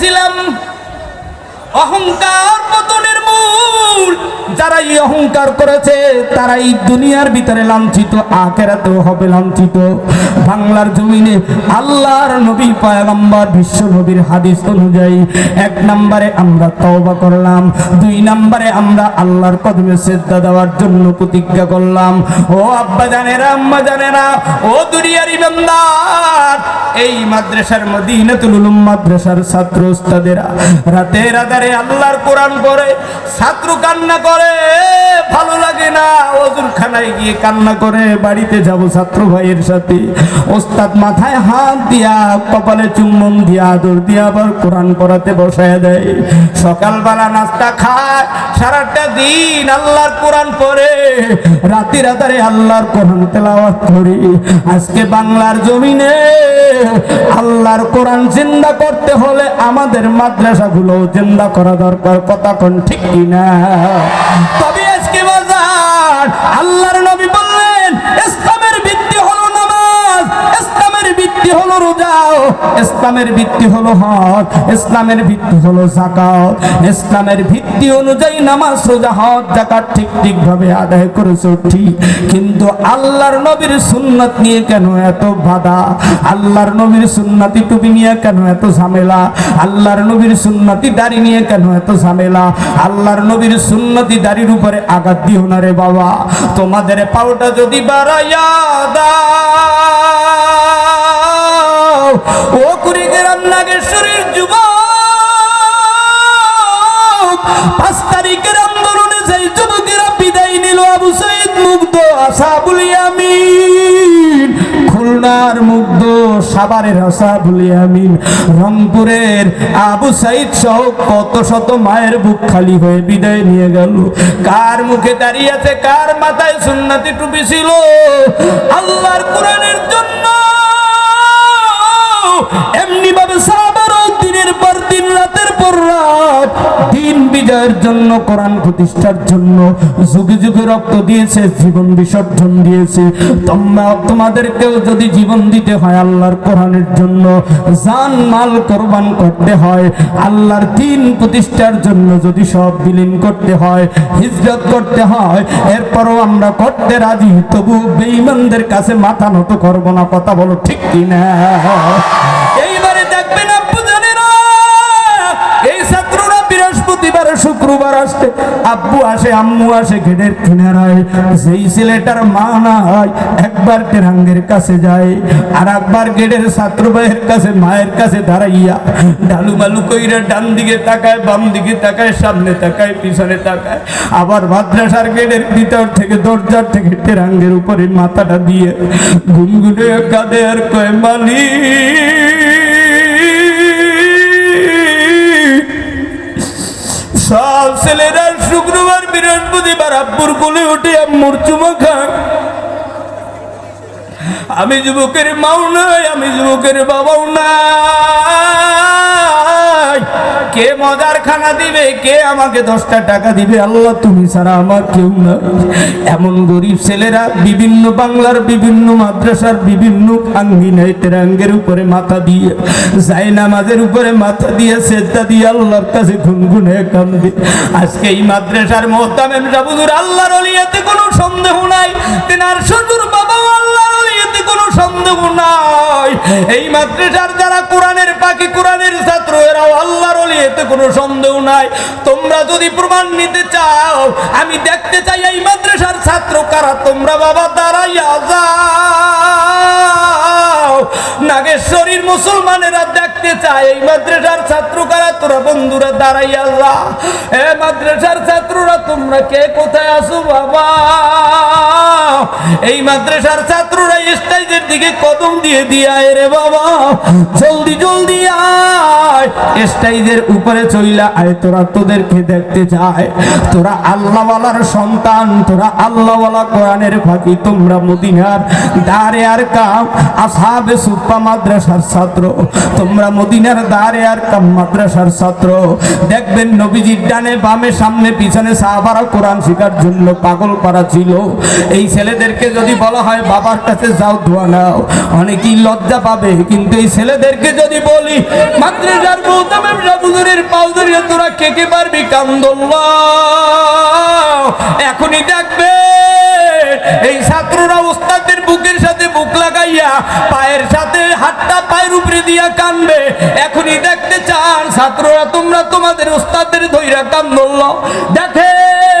বলতেছিলাম অহংকার পতনের মূল যারা এই অহংকার করেছে তারা এই দুনিয়ার ভিতরে লাঞ্ছিত, আখেরাতেও হবে লাঞ্ছিত। বাংলার জমিনে আল্লাহর নবী পয়গম্বর, বিশ্ব নবীর হাদিস অনুযায়ী এক নম্বরে আমরা তওবা করলাম, দুই নম্বরে আমরা আল্লাহর কদমে শ্রদ্ধা দেওয়ার জন্য প্রতিজ্ঞা করলাম। ও আব্বা জানেরা, আম্মা জানেরা, ও দুনিয়ার ইমানদার এই মাদ্রাসার মদিনাতুল উলুম মাদ্রাসার ছাত্র উস্তাদেরা রাতে রাতারে আল্লাহর কোরআন পড়ে, ছাত্র কান্না করে ভালো লাগে না। ওজুর খানায় গিয়ে কান্না করে বাড়িতে যাব ছাত্র ভাইয়ের সাথে। ওস্তাদ মাথায় হাত দিয়া, কপালে চুম্বন দিয়া, আদর দিয়া আবার কোরআন পড়াতে বসায় দেয়। সকালবেলা নাস্তা খায়, সারাটা দিন আল্লাহর কোরআন পড়ে। রাতে রাতারে আল্লাহর কোরআন তেলাওয়াত করি। আজকে বাংলার জমিনে আল্লাহর কোরআন জিন্দা করতে হলে আমাদের মাদ্রাসাগুলো জিন্দা করা দরকার, কথা কোন ঠিক কিনা? তবে আজকে বাজার আল্লাহর নবী ইসলামের ভিত্তি হলো হজ, ইসলামের ভিত্তি হলো জাকাত ইসলামের ভিত্তি অনুযায়ী নামাজ, রোজা, হজ জাকাত ঠিক ঠিক ভাবে আদায় করেছ, ঠিক। কিন্তু আল্লাহর নবীর সুন্নাত নিয়ে কেন এত বাধা? আল্লাহর নবীর সুন্নাতি টুপি নিয়ে কেন এত ঝামেলা? আল্লাহর নবীর সুন্নাতি দাড়ি নিয়ে কেন এত ঝামেলা? আল্লাহর নবীর সুন্নতি দাড়ির উপরে আঘাত দিও না রে বাবা। তোমাদের পাউটা যদি বাড়াইয়া দাও। যুব পাঁচ তারিখের আন্দোলনে যুবকেরা বিদায় নিল আবু মুগ্ধ, আসাবুল ইয়ামিন। খুলনার মুগ্ধ, সাভারের আসাবুল ইয়ামিন। রংপুরের আবু সাইদ সহ কত শত মায়ের বুক খালি হয়ে বিদায় নিয়ে গেল। কার মুখে দাঁড়িয়ে আছে, কার মাথায় সুন্নাতি টুপি ছিল? আল্লাহর কোরআনের জন্য এমনি ভাবে সাহাবারও দিনের পর দিন, রাতের পর রাত দিন বিজয়ের জন্য, কোরআন প্রতিষ্ঠার জন্য যুগে যুগে রক্ত দিয়েছে, জীবন বিসর্জন দিয়েছে। তোমরা, তোমাদেরকেও যদি জীবন দিতে হয় আল্লাহর কোরআনের জন্য, জান, মাল কোরবান করতে হয়, আল্লাহর দিন প্রতিষ্ঠার জন্য যদি সব বিলীন করতে হয়, হিজরত করতে হয়, এরপরও আমরা করতে রাজি, তবু বেঈমানদের কাছে মাথা নত করব না, কথা বলো ঠিক কিনা? শুক্রবার আসতে আব্বু আসে, আম্মু আসে গেটের কিনারায়। সেই ছেলেটার মা না হয়, একবার তেরাঙ্গের কাছে যায় আর একবার গেটের ছাত্র ভাইয়ের কাছে, মায়ের কাছে দাঁড়াইয়া ডালু মালু কইরা ডান দিকে তাকায়, বাম দিকে তাকায়, সামনে তাকায়, পিছনে তাকায়। আবার মাদ্রাসার গেটের ভিতর থেকে, দরজার থেকে তেরাঙ্গের উপরে মাথাটা দিয়ে গুনগুনে কাঁদে আর কয়, মালিক! সব ছেলেরা শুক্রবার বৃহস্পতিবার আব্বুর কোলে উঠে আম্মুর চুমা আমি যুবকের মাও নাই আমি যুবকের বাবাও নাই কে মজার খানা দিবে? কে আমাকে দশটা টাকা দিবে? আল্লাহ, তুমি ছাড়া আমার কেউ নাই। এমন গরিব ছেলেরা বিভিন্ন বাংলার, বিভিন্ন মাদ্রাসার, বিভিন্ন আঙ্গিনায় উপরে মাথা দিয়ে যাই নামাজের উপরে মাথা দিয়ে দিয়ে আল্লাহর কাছে কান্দে আজকে এই মাদ্রাসার আল্লাহর অলিয়াতে কোনো সন্দেহ নাই। তেনার শ্বশুর বাবাও আল্লাহর অলিয়াতে কোনো সন্দেহ নাই। এই মাদ্রাসার যারা কোরআনের পাখি, কোরআনের ছাত্র, এরাও আল্লাহর অলি এতে কোনো সন্দেহ নাই। তোমরা যদি প্রমাণ নিতে চাও, আমি দেখতে চাই এই মাদ্রাসার ছাত্র কারা, তোমরা বাবা দাঁড়াইয়া যাও। নাগেশ্বরীর মুসলমানেরা দেখতে চায়, এই মাদ্রাসার ছাত্র কারা? তোরা বন্ধুরা দাঁড়াইয়া যা এ মাদ্রাসার ছাত্ররা তোমরা কে? কোথায় আসো বাবা? এই মাদ্রাসার ছাত্ররা স্টেজের দিকে কদম দিয়ে দিয়ে রে বাবা। জলদি জলদি আয়। স্টেজের উপরে চইলা আয়, তোরা তোদেরকে দেখতে চায়। তোরা আল্লাহওয়ালার সন্তান, তোরা আল্লাহওয়ালা কোরআনের ফাঁকি, তোমরা মদিনার দারে আর কাম। আসাবে সুপ্পা মাদ্রাসার ছাত্র। তোমরা মদিনার দারে আর কাম মাদ্রাসার ছাত্র। দেখবেন নবীজির ডানে বামে সামনে পিছনে সাহাবারা কোরআন শেখার জন্য পাগল করা ছিল। এই ছেলেদেরকে যদি বলা হয়, বাবার কাছে যাও, দোয়া নাও। অনেকেই লজ্জা পাবে। কিন্তু এই ছেলেদেরকে যদি বলি, মাদ্রাসার গৌতমের দেখে পারবি? কান্দল্লা এখনই দেখবে। এই ছাত্ররা ওস্তাদের বুক লাগাইয়া পায়ের সাথে হাতটা পায়ের উপরে দিয়া কানবে। এখনই দেখতে চান ছাত্ররা, তোমরা তোমাদের ওস্তাদের ধৈরা কান্দল দেখে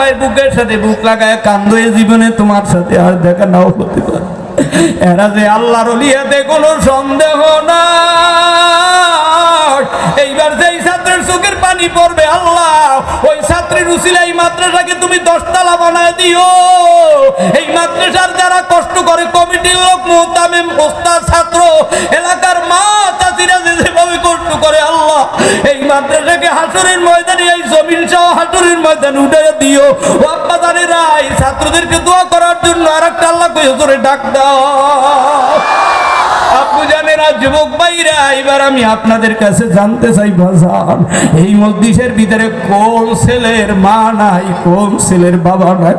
ভাই বুকের সাথে বুক লাগায় কান্দ জীবনে তোমার সাথে আর দেখা নাও হতে পারে। এরা যে আল্লাহর অলিয়াতে কোনো সন্দেহ না এইবার যেই ছাত্রের চোখের পানি পড়বে আল্লাহ, ওই ছাত্রের উসিলা এই মাদ্রাসাকে তুমি দশতলা বানায় দিও। এই মাদ্রাসার যারা কষ্ট করে কমিটির লোক মোহতামিম ওস্তাদ, ছাত্র, এলাকার মা চাচিরা যেভাবে কষ্ট করে এই মাদ্রাসাকে হাসরের ময়দানে, এই জমিন সহ হাসরের ময়দানে উঠে দিও। ও জানেরা এই ছাত্রদেরকে দোয়া করার জন্য আর একটা আল্লাহ ডাক দাও। আপু যুবক ভাইরা, এবার আমি আপনাদের কাছে জানতে চাই বাজান এই মসজিদের ভিতরে কোন ছেলের মা নাই, কোন ছেলের বাবা নাই?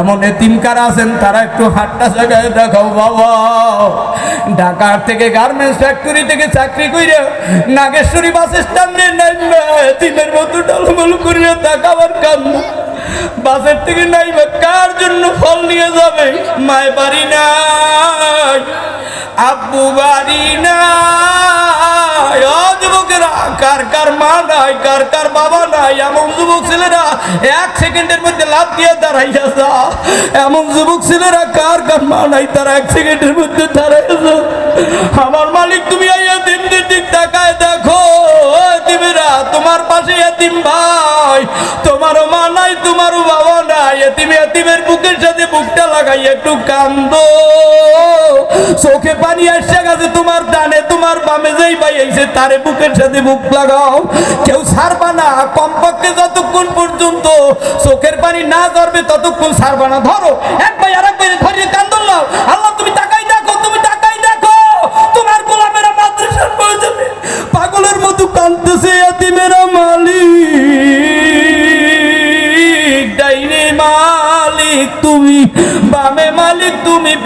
এমন এতিম কারা আছেন, তারা একটু হাটটা জায়গায় দেখাও বাবা। ঢাকার থেকে গার্মেন্টস ফ্যাক্টরি থেকে চাকরি করে নাগেশ্বরী বাস স্ট্যান্ডে নাইবে এতিমের মতো ডালমল করিয়া দেখাবার কাম। বাসের থেকে নাইবে কার জন্য ফল নিয়ে যাবে? মায় বাড়ি নাই। আব্বু বাড়ি নাই। যুবকেরা, কার কার মা নাই, কার কার বাবা নাই, এমন যুবক ছেলেরা এক সেকেন্ডের মধ্যে লাভ দিয়ে দাঁড়াইয়া যা। এমন যুবক ছেলেরা, কার কার মা নাই, তারা এক সেকেন্ডের মধ্যে দাঁড়াইয়া যা। আমার মালিক, তুমি আইয়া দিন দিন দিক তাকায় দেখো। এতিমেরা, তোমার পাশে এতিম ভাই। তোমারও এতিম এতিমের বুকের সাথে বুকটা লাগাই একটু কান্দ। চোখে পানি আসছে গেছে তোমার ডানে, তোমার বামে যেই ভাই আইছে তারে বুকের সাথে বুক লাগাও। কেউ ছাড়বা না, কমপক্ষে যতক্ষণ পর্যন্ত চোখের পানি না ধরবে ততক্ষণ ছাড়বা না। ধরো, এক ভাই আর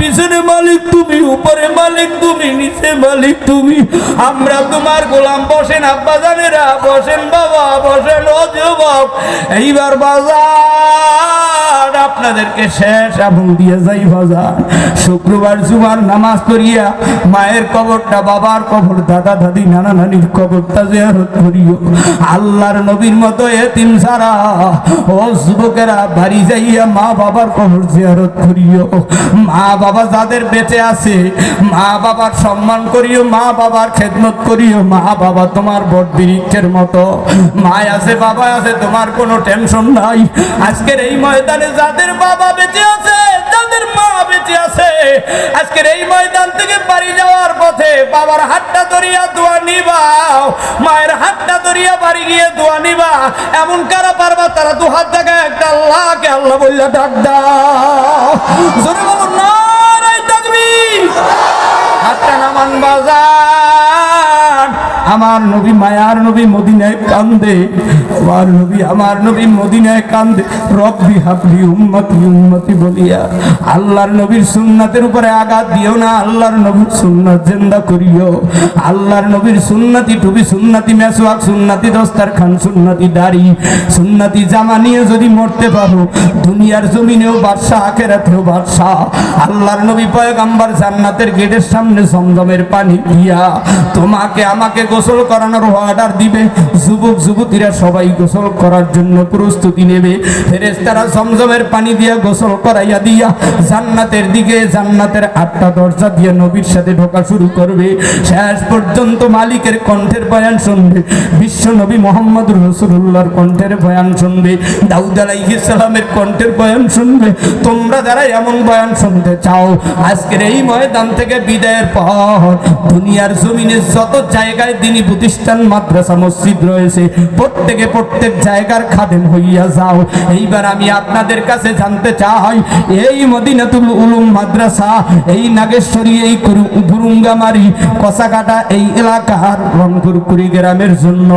পিছনে মালিক তুমি উপরে মালিক তুমি নিচে মালিক তুমি। আমরা তোমার গোলাম বসেন, আব্বা জানেরা বসেন, বাবা বসেন যুবক এইবার বাজার আপনাদেরকে শেষ এবং দিয়ে যাই বাজার শুক্রবার জুমার নামাজ পড়িয়া মায়ের কবরটা, বাবার কবর, দাদা দাদি, নানা নানির কবরটা জিয়ারত করিও। আল্লাহর নবীর মতো এতিম সারা ও যুবকেরা বাড়ি যাইয়া মা বাবার কবর জিয়ারত করিও। মা বাবা যাদের বেঁচে আছে, মা বাবার সম্মান করিও, মা বাবার খেদমত করিও। মা বাবা তোমার বট বৃক্ষের মতো। মা আছে, বাবা আছে, তোমার কোনো টেনশন নাই। আজকের এই ময়দানে যাদের বাবা বেঁচে আছে যাদের মা বেঁচে আছে। আজকের এই ময়দান থেকে বাড়ি যাওয়ার পথে বাবার হাতটা ধরিয়া দোয়া নিবাও মায়ের হাতটা ধরিয়া বাড়ি গিয়ে দোয়া নিবা। এমন কারা পারবা? তারা দু হাত জায়গায় একটা আল্লাহকে আল্লাহ বললে, ডাক দাও। নামান আমার নবী, মায়ার নবী মদিনায় কান্দে। আমার নবী আমার নবী মদিনায় কান্দে। রব্বি হাবলি উম্মতি উম্মতি বলিয়া। আল্লাহর নবীর সুন্নাতের উপরে আঘাত দিও না, আল্লাহর নবীর সুন্নাত জিন্দা করিও। আল্লাহর নবীর সুন্নতি টুবি সুন্নতি মেসওয়াক, সুন্নতি দস্তার খান সুন্নতি দাড়ি, সুন্নতি জামা নিয়ে যদি মরতে পারো, দুনিয়ার জমিনেও বাদশাহ, আখেরাতেও বাদশাহ। আল্লাহর নবী পয়গাম্বার জান্নাতের গেটের সামনে জমজমের পানি দিয়া তোমাকে, আমাকে গোসল করানোর অর্ডার দিবে। যুবক, যুবতীরা সবাই সবাই গোসল করার জন্য প্রস্তুতি নেবে। ফেরেশতারা জমজমের পানি দিয়ে গোসল করাইয়া দিয়া জান্নাতের দিকে, জান্নাতের আটটা দরজা দিয়ে নবীর সাথে ঢোকা শুরু করবে। শেষ পর্যন্ত মালিকের কণ্ঠের বয়ান শুনবে। বিশ্ব নবী মোহাম্মদ রসুল্লাহর কণ্ঠের বয়ান শুনবে। দাউদ আলাইহিস সালামের কণ্ঠের বয়ান শুনবে। তোমরা যারা এমন বয়ান শুনতে চাও, আজকের এই ময়দান থেকে বিদায়ের পর দুনিয়ার জমিনে যত জায়গায় দিনী প্রতিষ্ঠান, মাদ্রাসা, মসজিদ রয়েছে, প্রত্যেকে প্রত্যেক জায়গার খাদেম হইয়া যাও। এইবার আমি আপনাদের কাছে জানতে চাই, এই মদিনাতুল উলুম মাদ্রাসা, এই নাগেশ্বরী, এই গুরুঙ্গামারি কসাকাটা, এই এলাকার রংপুর কুড়ি গ্রামের জন্য,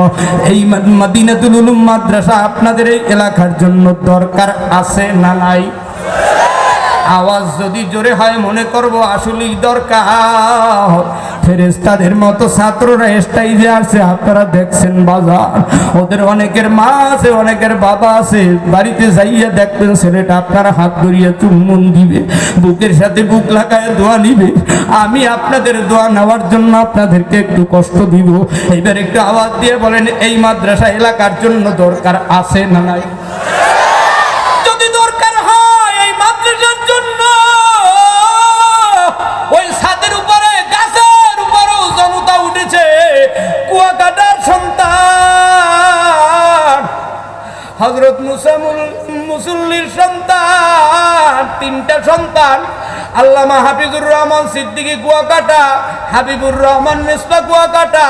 এই মদিনাতুল উলুম মাদ্রাসা আপনাদের এই এলাকার জন্য দরকার আছে না নাই? আওয়াজ যদি জোরে হয় মনে করব আসলেই দরকার। ফেরেস্তাদের মতো ছাত্ররা স্টাইজে আছে, আপনারা দেখছেন বাজার। ওদের অনেকের মা আছে, অনেকের বাবা আছে। বাড়িতে যাইয়া দেখবেন ছেলেটা আপনার হাত ধরিয়ে চুম্বন দিবে, বুকের সাথে বুক লাগায় দোয়া নিবে। আমি আপনাদের দোয়া নেওয়ার জন্য আপনাদেরকে একটু কষ্ট দিব। এবার একটু আওয়াজ দিয়ে বলেন, এই মাদ্রাসা এলাকার জন্য দরকার আছে না নাই? হজরত মুসামুল মুসল্লির সন্তান, তিনটা সন্তান। আল্লামা হাফিজুর রহমান সিদ্দিকী কুয়াকাটা, হাবিবুর রহমান মিসবা কুয়াকাটা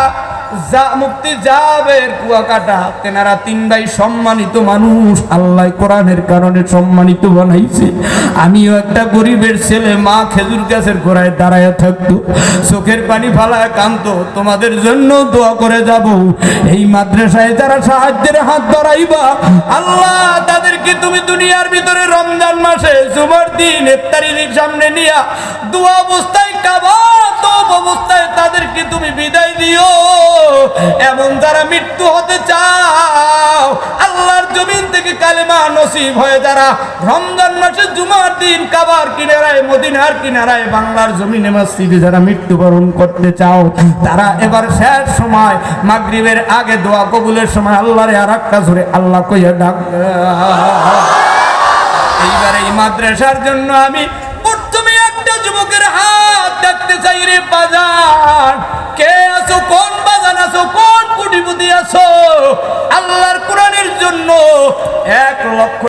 চোখের পানি ফালায় কান্ত তোমাদের জন্য দোয়া করে যাব। এই মাদ্রাসায় যারা সাহায্যের হাত ধরাইবা আল্লাহ তাদেরকে তুমি দুনিয়ার ভিতরে রমজান মাসে, জুমার দিন সামনে নিয়া দোয়া অবস্থায় কাবা যারা মৃত্যু মৃত্যুবরণ করতে চাও, তারা এবার শেষ সময়, মাগরিবের আগে দোয়া কবুলের সময় আল্লাহরে আর একটা জোরে আল্লাহ কইয়া ডাক। এইবার এই মাদ্রাসার জন্য আমি দেখতে চাই রে বাজার। কে আছো? কোন বাজান আছো? কোন কোটিপতি আছো? আল্লাহর কোরআনের জন্য এক লক্ষ